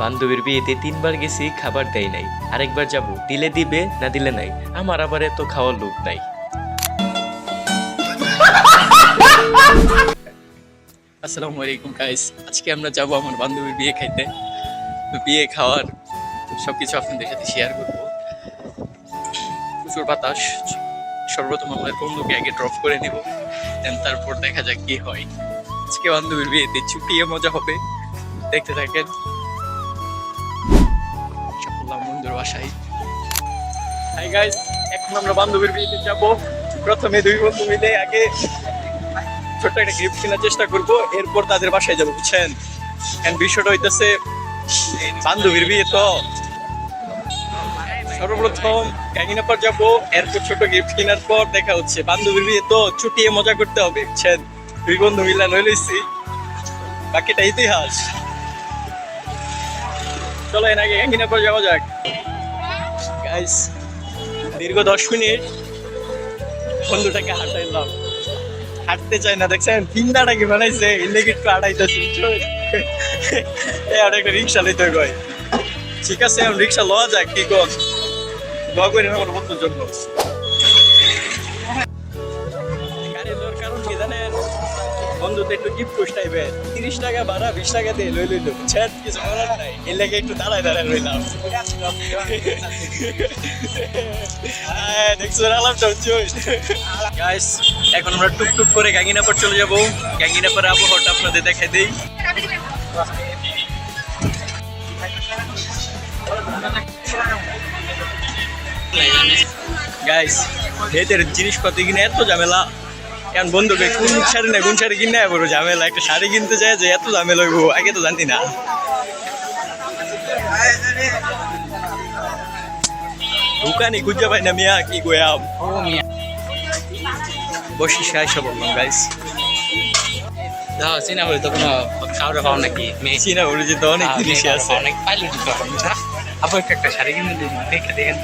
বান্ধবীর বিয়েতে তিনবার গেছি খাবার দেয় নাই। আরেকবার যাব। দিলে দিবে না দিলে নাই। আমার আবার এত খাওয়ার লোক নাই। আসসালামু আলাইকুম গাইস আজকে আমরা যাব আমার বান্ধবীর বিয়ে খাইতে। বিয়ে খাওয়ার সবকিছু আপনাদের সাথে শেয়ার করব। প্রচুর বাতাস। সর্বপ্রথম আমরা বন্ধুকে আগে ড্রপ করে নিব। দেন তারপর দেখা যাক কি হয়। আজকে বান্ধবীর বিয়েতে চুটিয়ে মজা হবে। দেখতে থাকেন। বললাম বন্ধুর বাসায়। হাই গাইস এখন আমরা বান্ধবীর বিয়েতে যাব। প্রথমে দুই বন্ধু মিলে আগে ছোট্ট একটা গিফট কেনার চেষ্টা করব, এরপর তাদের বাসায় যাব, বুঝছেন? এন্ড বিষয়টা হইতেছে, বান্ধবীর বিয়ে তো। সর্বপ্রথম গ্যাঙ্গিনাপার যাব, এরপর ছোট গিফট কেনার পর দেখা হচ্ছে, বান্ধবীর বিয়ে তো ছুটিয়ে মজা করতে হবে, বুঝছেন? দুই বন্ধু মিলা নই লইছি বাকিটা ইতিহাস। চলো, এর আগে গ্যাঙ্গিনাপার যাওয়া যাক। গাইস দীর্ঘ দশ মিনিট বন্ধুটাকে হাঁটাইলাম হাঁটতে চায় না, দেখছেন? তিনটা কি বানাইছে? ইলেকট্রিক একটু এ, আর একটা রিক্সা লইতে কয় ঠিক আছে, এখন রিক্সা লওয়া যাক, কি কর। দোয়া করি আমার বন্ধুর জন্য। বন্ধু তো একটু গিফট পোস্ট টাইপে তিরিশ টাকা ভাড়া, বিশ টাকা দিয়ে লই লইলো। বুঝছেন কিছু করার নাই। এর একটু দাঁড়ায় দাঁড়ায় রইলাম। দেখছ গাইস এখন আমরা টুকটুক করে গ্যাঙ্গিনাপার চলে যাব। গ্যাঙ্গিনাপার আবহাওয়াটা আপনাদের দেখাই দেই। গাইস এদের জিনিসপত্র কিনে এত ঝামেলা। এখন বন্ধুকে কোন শাড়ি না কোন শাড়ি কিনে বড় ঝামেলা একটা শাড়ি কিনতে যায় যে এত ঝামেলা হইব আগে তো জানি না। দোকানে খুঁজে পাই না মিয়া কি কয়াম বসে শেষ বললাম গাইস দাও চিনা বলে তো কোনো খাওয়া খাওয়া নাকি? মেয়ে। চিনা বলে যে তো অনেক জিনিস আছে। অনেক পাইলে আবার একটা শাড়ি কিনে দিন দেখে দেখেন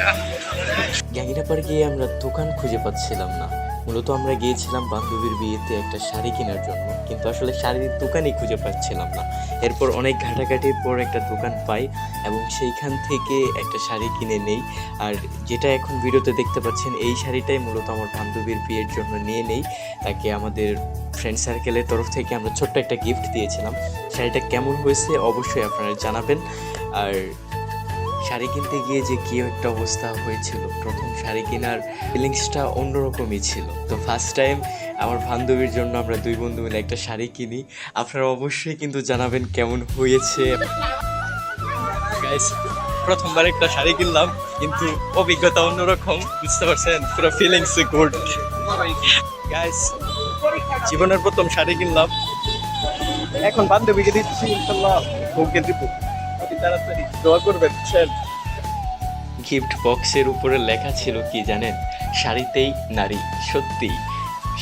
গিয়ে আমরা দোকান খুঁজে পাচ্ছিলাম না। মূলত আমরা গিয়েছিলাম বান্ধবীর বিয়েতে একটা শাড়ি কেনার জন্য, কিন্তু আসলে শাড়ির দোকানই খুঁজে পাচ্ছিলাম না। এরপর অনেক ঘাটাঘাটির পর একটা দোকান পাই এবং সেইখান থেকে একটা শাড়ি কিনে নেই। আর যেটা এখন ভিডিওতে দেখতে পাচ্ছেন, এই শাড়িটাই মূলত আমার বান্ধবীর বিয়ের জন্য নিয়ে নেই। তাকে আমাদের ফ্রেন্ড সার্কেলের তরফ থেকে আমরা ছোট্ট একটা গিফট দিয়েছিলাম। শাড়িটা কেমন হয়েছে অবশ্যই আপনারা জানাবেন। আর শাড়ি কিনতে গিয়ে যে কি একটা অবস্থা হয়েছিল। প্রথম শাড়ি কেনার ফিলিংসটা অন্যরকমই ছিল। তো ফার্স্ট টাইম আমার বান্ধবীর জন্য আমরা দুই বন্ধু মিলে একটা শাড়ি কিনি। আপনারা অবশ্যই কিন্তু জানাবেন কেমন হয়েছে। প্রথমবার একটা শাড়ি কিনলাম, কিন্তু অভিজ্ঞতা অন্যরকম, বুঝতে পারছেন? পুরো ফিলিংস গুড গাইস জীবনের প্রথম শাড়ি কিনলাম। এখন বান্ধবীকে দিচ্ছি, ইনশাল্লাহ, বউকে দিব। তাড়াতাড়ি দোয়া করবেন গিফট বক্সের উপরে লেখা ছিল কি জানেন? শাড়িতেই নারী সত্যি।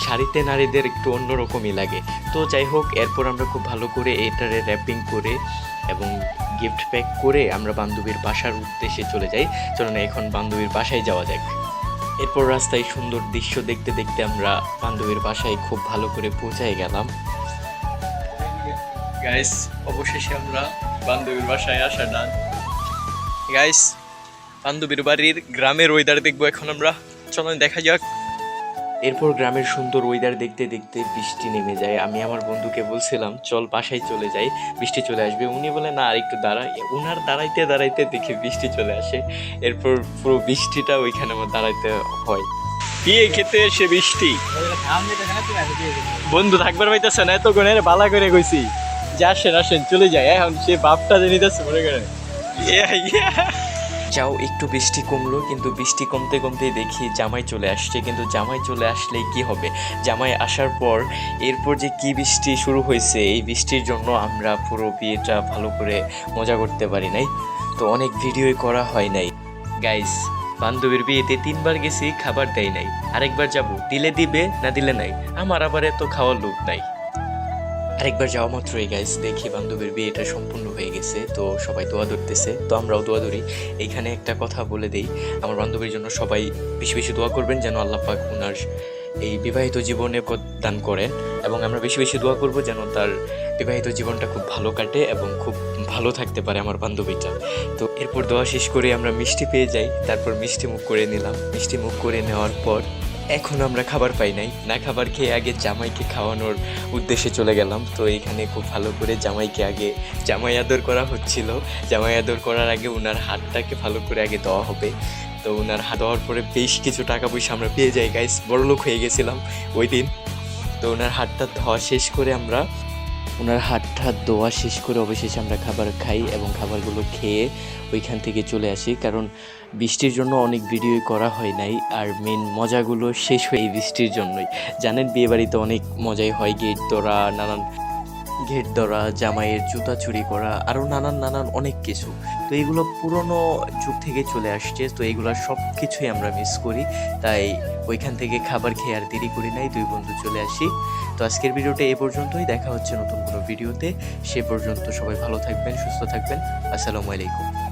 শাড়িতে নারীদের একটু অন্যরকমই লাগে। তো যাই হোক এরপর আমরা খুব ভালো করে এটারে র্যাপিং করে এবং গিফট প্যাক করে আমরা বান্ধবীর বাসার উদ্দেশ্যে চলে যাই। চলুন এখন বান্ধবীর বাসায় যাওয়া যাক। এরপর রাস্তায় সুন্দর দৃশ্য দেখতে দেখতে আমরা বান্ধবীর বাসায় খুব ভালো করে পৌঁছায় গেলাম। গাইস অবশেষে আমরা বান্ধবীর বাসায় আসা ডান গাইস বান্ধবীর বাড়ির গ্রামের ওয়েদার দেখব এখন আমরা। চলুন দেখা যাক। এরপর গ্রামের সুন্দর ওয়েদার দেখতে দেখতে বৃষ্টি নেমে যায়। আমি আমার বন্ধুকে বলছিলাম চল বাসায় চলে যাই বৃষ্টি চলে আসবে। উনি বলে না আর একটু দাঁড়াই উনার দাঁড়াইতে দাঁড়াইতে দেখি বৃষ্টি চলে আসে। এরপর পুরো বৃষ্টিটা ওইখানে আমার দাঁড়াইতে হয়। বিয়ে খেতে এসে বৃষ্টি? বন্ধু থাকবার পাইতেছে না এত গুণের বালা করে কইছি। যে আসেন আসেন চলে যায় এখন সে বাপটা যে নিতেছে মনে করেন। যাও একটু বৃষ্টি কমলো কিন্তু বৃষ্টি কমতে কমতেই দেখি জামাই চলে আসছে কিন্তু জামাই চলে আসলে কি হবে? জামাই আসার পর এরপর যে কি বৃষ্টি শুরু হয়েছে এই বৃষ্টির জন্য আমরা পুরো বিয়েটা ভালো করে মজা করতে পারি নাই। তো অনেক ভিডিওই করা হয় নাই। গাইস বান্ধবীর বিয়েতে তিনবার গেছি খাবার দেয় নাই। আরেকবার যাব দিলে দিবে না দিলে নাই। আমার আবার এত খাওয়ার লোক নাই। আরেকবার যাওয়া মাত্র মাত্রই গাইস দেখি বান্ধবীর বিয়েটা সম্পূর্ণ হয়ে গেছে, তো সবাই দোয়া ধরতেছে, তো আমরাও দোয়া ধরি। এইখানে একটা কথা বলে দেই, আমার বান্ধবীর জন্য সবাই বেশি বেশি দোয়া করবেন যেন আল্লাহ পাক ওনার এই বিবাহিত জীবনে দান করেন, এবং আমরা বেশি বেশি দোয়া করব যেন তার বিবাহিত জীবনটা খুব ভালো কাটে এবং খুব ভালো থাকতে পারে আমার বান্ধবীটা। তো এরপর দোয়া শেষ করে আমরা মিষ্টি পেয়ে যাই, তারপর মিষ্টি মুখ করে নিলাম। মিষ্টি মুখ করে নেওয়ার পর এখন আমরা খাবার পাই নাই। না খাবার খেয়ে আগে জামাইকে খাওয়ানোর উদ্দেশ্যে চলে গেলাম। তো এখানে খুব ভালো করে জামাইকে আগে জামাই আদর করা হচ্ছিল। জামাই আদর করার আগে ওনার হাতটাকে ভালো করে আগে দেওয়া হবে। তো ওনার হাত দেওয়ার পরে বেশ কিছু টাকা পয়সা আমরা পেয়ে যাই গাইস বড়লোক হয়ে গেছিলাম ওই দিন। তো ওনার হাতটা ধোয়া শেষ করে আমরা ওনার হাত ঠাত দোয়া শেষ করে অবশেষে আমরা খাবার খাই এবং খাবারগুলো খেয়ে ওইখান থেকে চলে আসি। কারণ বৃষ্টির জন্য অনেক ভিডিও করা হয় নাই আর মেন মজাগুলো শেষ হয় এই বৃষ্টির জন্যই। জানেন বিয়েবাড়িতে অনেক মজাই হয়, গেট তোরা নানান ঘেট ধরা, জামাইয়ের জুতা চুরি করা আরও নানান নানান অনেক কিছু। তো এগুলো পুরনো যুগ থেকে চলে আসছে, তো এগুলো সব কিছুই আমরা মিস করি। তাই ওইখান থেকে খাবার খেয়ে আর দেরি করি নাই, দুই বন্ধু চলে আসি। তো আজকের ভিডিওটা এ পর্যন্তই, দেখা হচ্ছে নতুন কোনো ভিডিওতে। সে পর্যন্ত সবাই ভালো থাকবেন, সুস্থ থাকবেন। আসসালামু আলাইকুম।